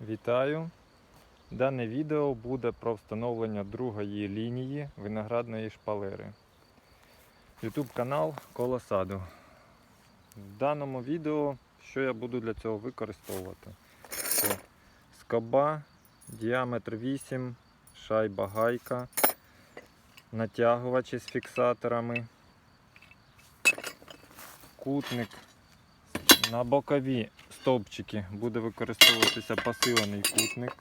Вітаю! Дане відео буде про встановлення другої лінії виноградної шпалери. YouTube канал Коло саду. В даному відео що я буду для цього використовувати? Це скоба, діаметр 8, шайба гайка, натягувачі з фіксаторами, кутник на бокові стовпчики буде використовуватися посилений кутник.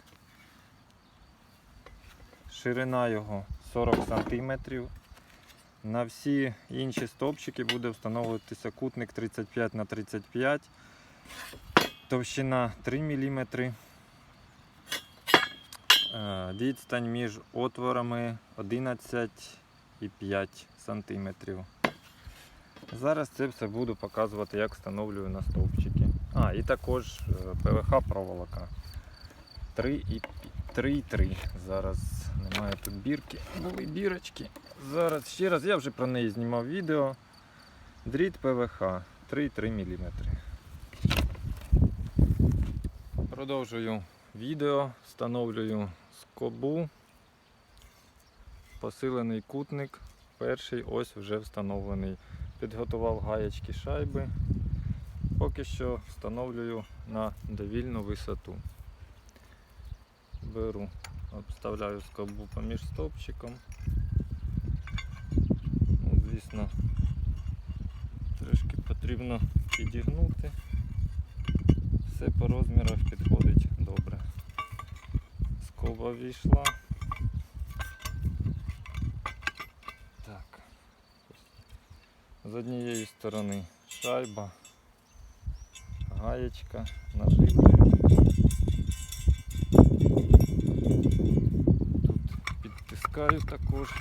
Ширина його 40 см. На всі інші стовпчики буде встановлюватися кутник 35 на 35 товщина 3 мм. Е, Відстань між отворами 11,5 см. Зараз це все буду показувати, як встановлюю на стовпчики. І також е, ПВХ проволока. 3,3. Зараз немає тут бірки. Були бірочки. Зараз ще раз, я вже про неї знімав відео. Дріт ПВХ 3,3 мм. Продовжую відео, встановлюю скобу. Посилений кутник. Перший ось вже встановлений підготував гаєчки шайби. Поки що встановлюю на довільну висоту. Беру, обставляю скобу поміж стовпчиком. Ну, Звісно, трошки потрібно підігнути. Все по розмірах підходить добре. Скоба війшла. Так. З однієї сторони шайба, гаєчка, наживка. Тут підтискаю також.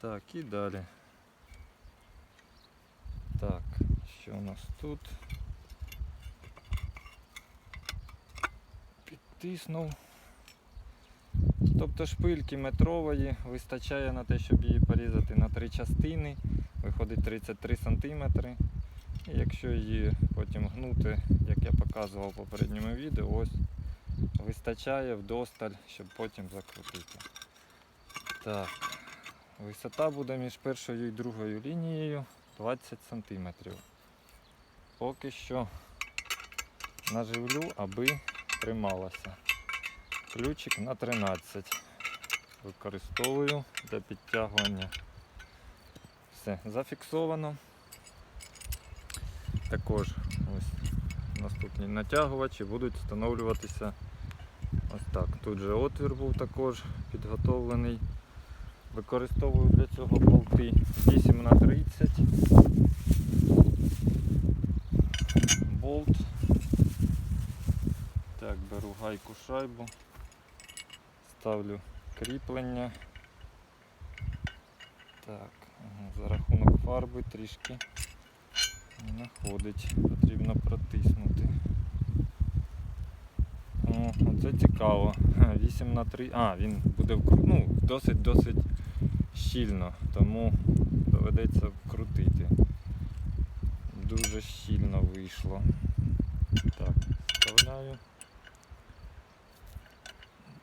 Так, і далі. Так, що у нас тут? Підтиснув. Тобто шпильки метрової вистачає на те, щоб її порізати на три частини. Виходить 33 см. Якщо її потім гнути, як я показував в попередньому відео, ось вистачає вдосталь, щоб потім закрутити. Так, висота буде між першою і другою лінією 20 см. Поки що наживлю, аби трималася. Ключик на 13. Використовую для підтягування. Все, зафіксовано. Також ось наступні натягувачі будуть встановлюватися ось так. Тут же отвір був також підготовлений. Використовую для цього болти 8 на 30 болт. Так, беру гайку шайбу, ставлю кріплення. Так, за рахунок фарби трішки не находить, потрібно протиснути. О, оце цікаво. 8 на 3. А, він буде ну, досить-досить щільно, тому доведеться вкрутити. Дуже щільно вийшло. Так, вставляю.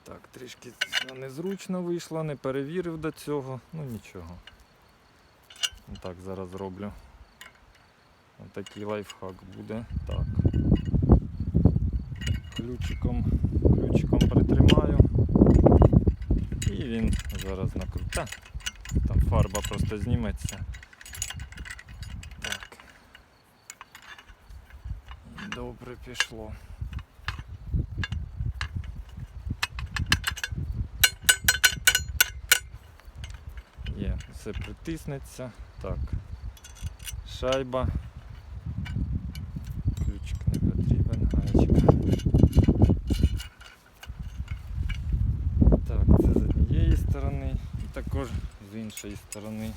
Так, трішки незручно вийшло, не перевірив до цього, ну нічого. Так, зараз зроблю. Отакий лайфхак буде. Так. Ключиком, ключиком притримаю. І він зараз накрута. Там фарба просто зніметься. Так. Добре пішло. Є, все притиснеться. Так. Шайба. Ключик не потрібен, гаечка. Так, це з однієї сторони і також з іншої сторони.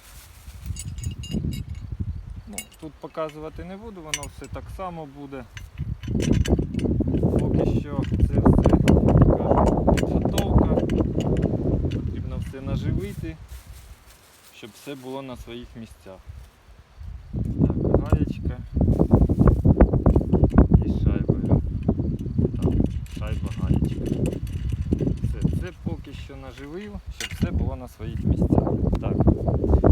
Ну, тут показувати не буду, воно все так само буде. Поки що це все підготовка. Потрібно все наживити, щоб все було на своїх місцях. Так, гаєчка і шайбою. ключик. Все, це поки що наживив, щоб все було на своїх місцях. Так.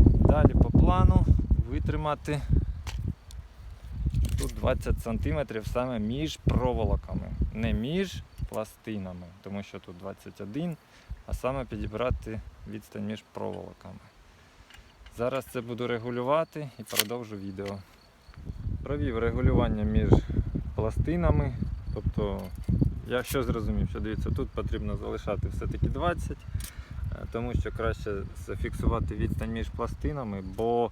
Далі по плану витримати тут 20 см саме між проволоками, не між пластинами, тому що тут 21, а саме підібрати відстань між проволоками. Зараз це буду регулювати і продовжу відео. Провів регулювання між пластинами. Тобто, я що зрозумів, що дивіться, тут потрібно залишати все-таки 20, е, тому що краще зафіксувати відстань між пластинами, бо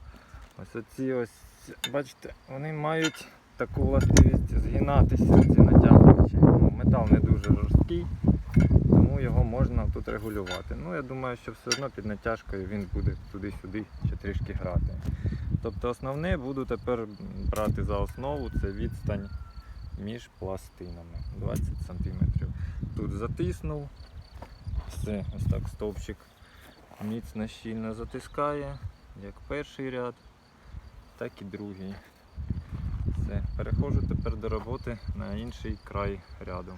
ось оці ось, бачите, вони мають таку властивість згинатися, ці натягувачі. Ну, метал не дуже жорсткий, тому його можна тут регулювати. Ну, я думаю, що все одно під натяжкою він буде туди-сюди ще трішки грати. Тобто основне буду тепер брати за основу це відстань між пластинами 20 см. Тут затиснув, все, ось так стовпчик міцно щільно затискає, як перший ряд, так і другий. Все, переходжу тепер до роботи на інший край ряду.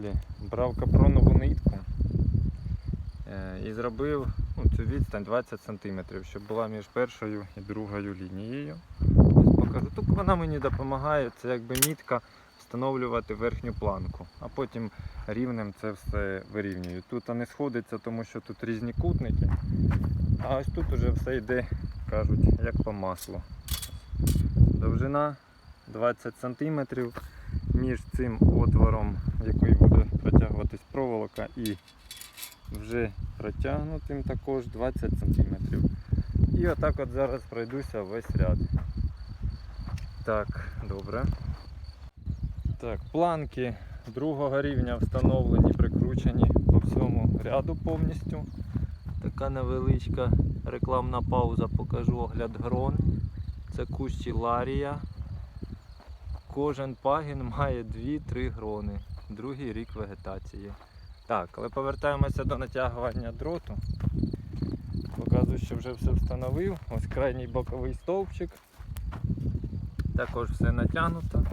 Далі брав капронову нитку е, і зробив ну, цю відстань 20 см, щоб була між першою і другою лінією. Ось покажу. Тут вона мені допомагає, це якби мітка встановлювати верхню планку, а потім рівнем це все вирівнюю. Тут не сходиться, тому що тут різні кутники, а ось тут уже все йде, кажуть, як по маслу. Довжина 20 см між цим отвором, який протягуватись проволока, і вже протягнутим також 20 см. І отак от зараз пройдуся весь ряд. Так, добре. Так, планки другого рівня встановлені, прикручені по всьому ряду повністю. Така невеличка рекламна пауза, покажу огляд грон. Це кущі Ларія. Кожен пагін має 2-3 грони. Другий рік вегетації. Так, але повертаємося до натягування дроту. Показую, що вже все встановив. Ось крайній боковий стовпчик. Також все натягнуто.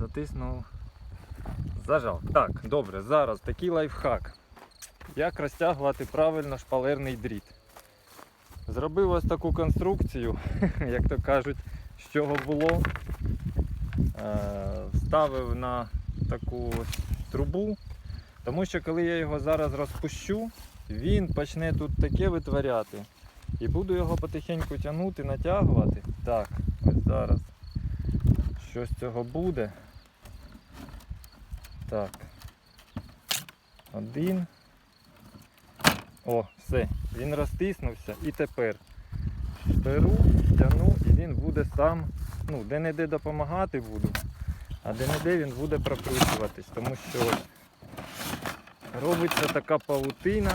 Затиснув. Зажав. Так, добре, зараз такий лайфхак. Як розтягувати правильно шпалерний дріт. Зробив ось таку конструкцію, як то кажуть, з чого було. Е, Вставив на таку трубу, тому що коли я його зараз розпущу, він почне тут таке витворяти. І буду його потихеньку тягнути, натягувати. Так, ось зараз. Що з цього буде? Так. Один. О, все, він розтиснувся і тепер беру, тягну і він буде сам ну, де-не-де допомагати буду, а де-не-де він буде прокручуватись, тому що робиться така павутина.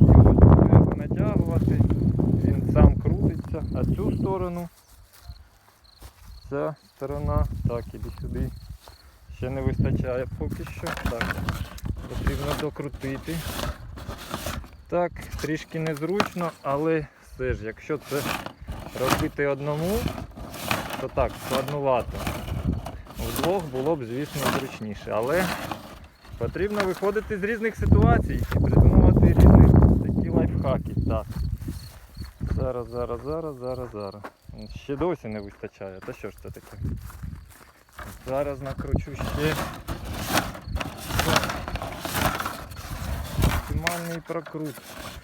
От треба натягувати, він сам крутиться, а цю сторону, ця сторона, так, іди сюди. Ще не вистачає поки що. Так, потрібно докрутити. Так, трішки незручно, але все ж, якщо це робити одному, то так, складнувато. Вдвох було б, звісно, зручніше. Але потрібно виходити з різних ситуацій і придумувати різні такі лайфхаки. Так. Зараз, зараз, зараз, зараз, зараз. Ще досі не вистачає. Та що ж це таке? Зараз накручу ще. Максимальний прокрут.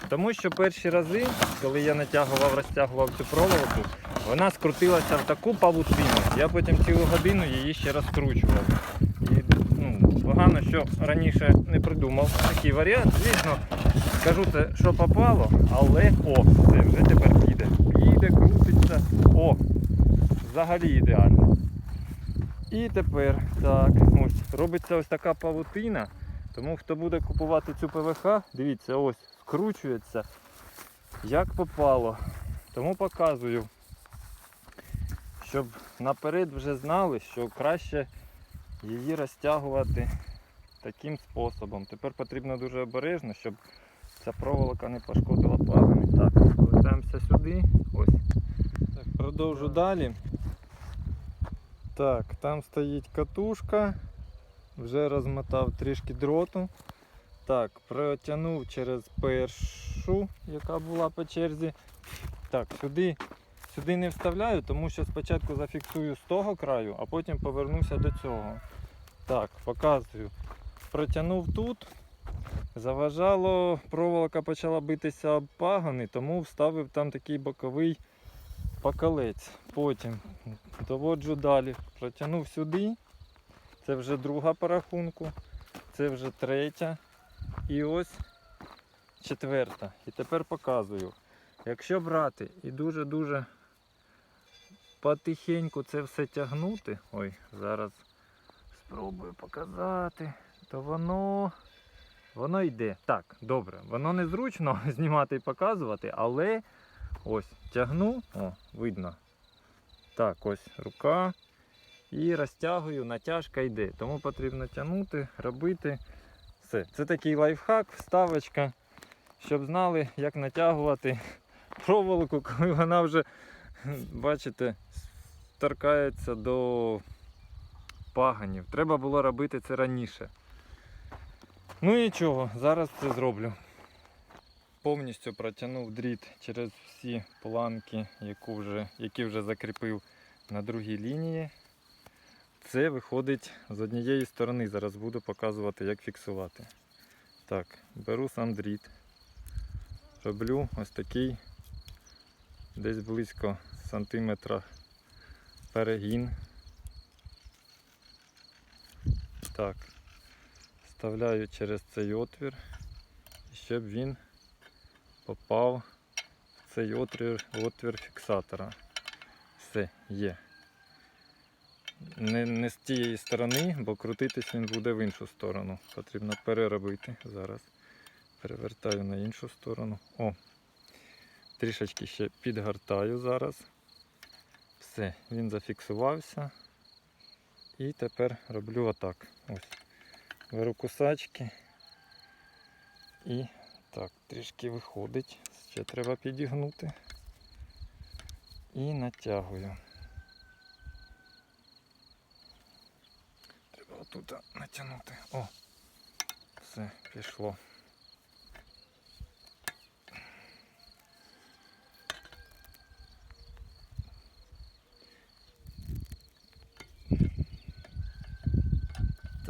Тому що перші рази, коли я натягував, розтягував цю проволоку, вона скрутилася в таку павутину. Я потім цілу годину її ще розкручував. І ну, погано, що раніше не придумав такий варіант. Звісно, скажу це, що попало, але о, це вже тепер піде. Піде, крутиться. О! Взагалі ідеально. І тепер так, ось робиться ось така павутина. Тому хто буде купувати цю ПВХ, дивіться, ось скручується як попало. Тому показую, щоб наперед вже знали, що краще її розтягувати таким способом. Тепер потрібно дуже обережно, щоб ця проволока не пошкодила пагани. Так, повертаємося сюди. Ось. Так, продовжу далі. Так, там стоїть катушка. Вже розмотав трішки дроту. Так, протягнув через першу, яка була по черзі. Так, сюди, сюди не вставляю, тому що спочатку зафіксую з того краю, а потім повернуся до цього. Так, показую. Протягнув тут. Заважало, проволока почала битися об пагони, тому вставив там такий боковий пакалець. Потім доводжу далі. Протягнув сюди. Це вже друга по рахунку, це вже третя і ось четверта. І тепер показую. Якщо брати і дуже-дуже потихеньку це все тягнути, ой, зараз спробую показати, то воно воно йде. Так, добре, воно незручно знімати і показувати, але ось тягну, о, видно. Так, ось рука. І розтягую, натяжка йде. Тому потрібно тягнути, робити все. Це такий лайфхак, вставочка, щоб знали, як натягувати проволоку, коли вона вже, бачите, торкається до паганів. Треба було робити це раніше. Ну і нічого, зараз це зроблю. Повністю протягнув дріт через всі планки, яку вже, які вже закріпив на другій лінії. Це виходить з однієї сторони. Зараз буду показувати, як фіксувати. Так, беру сам дріт. Роблю ось такий десь близько сантиметра перегін. Так, вставляю через цей отвір, щоб він попав в цей отвір, отвір фіксатора. Все, є не, не з тієї сторони, бо крутитись він буде в іншу сторону. Потрібно переробити. Зараз перевертаю на іншу сторону. О! Трішечки ще підгортаю зараз. Все, він зафіксувався. І тепер роблю отак. Ось. Беру кусачки. І так, трішки виходить. Ще треба підігнути. І натягую. тут натягнути. О, все, пішло.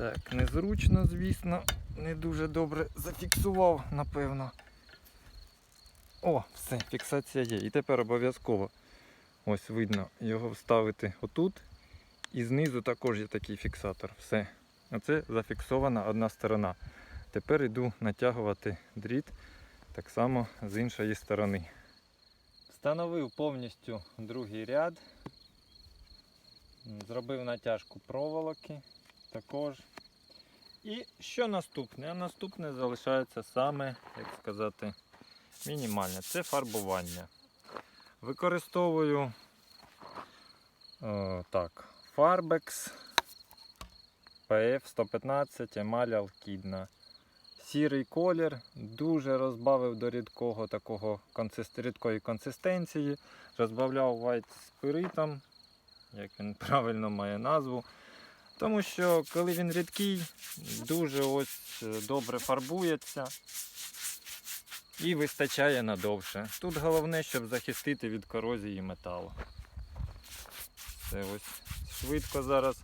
Так, незручно, звісно, не дуже добре зафіксував, напевно. О, все, фіксація є. І тепер обов'язково ось видно його вставити отут і знизу також є такий фіксатор. Все. Оце зафіксована одна сторона. Тепер йду натягувати дріт так само з іншої сторони. Встановив повністю другий ряд. Зробив натяжку проволоки також. І що наступне? Наступне залишається саме, як сказати, мінімальне. Це фарбування. Використовую е, так, Farbex PF 115 емаль алкідна. Сірий колір, дуже розбавив до рідкого такого рідкої консистенції. Розбавляв white спиритом, як він правильно має назву. Тому що коли він рідкий, дуже ось е, добре фарбується і вистачає надовше. Тут головне, щоб захистити від корозії металу. Це ось швидко зараз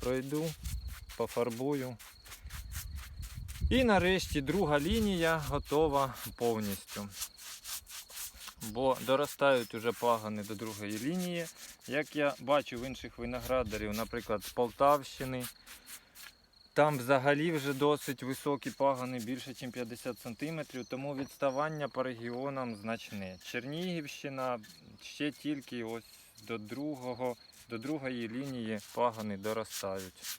пройду, пофарбую. І нарешті друга лінія готова повністю. Бо доростають уже пагани до другої лінії. Як я бачу в інших виноградарів, наприклад, з Полтавщини, там взагалі вже досить високі пагани, більше, ніж 50 см, тому відставання по регіонам значне. Чернігівщина ще тільки ось до, другого, до другої лінії пагани доростають.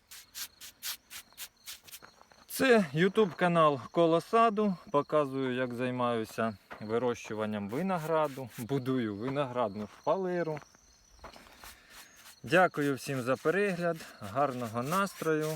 Це YouTube канал Колосаду. Показую, як займаюся вирощуванням винограду. Будую виноградну шпалеру. Дякую всім за перегляд, гарного настрою.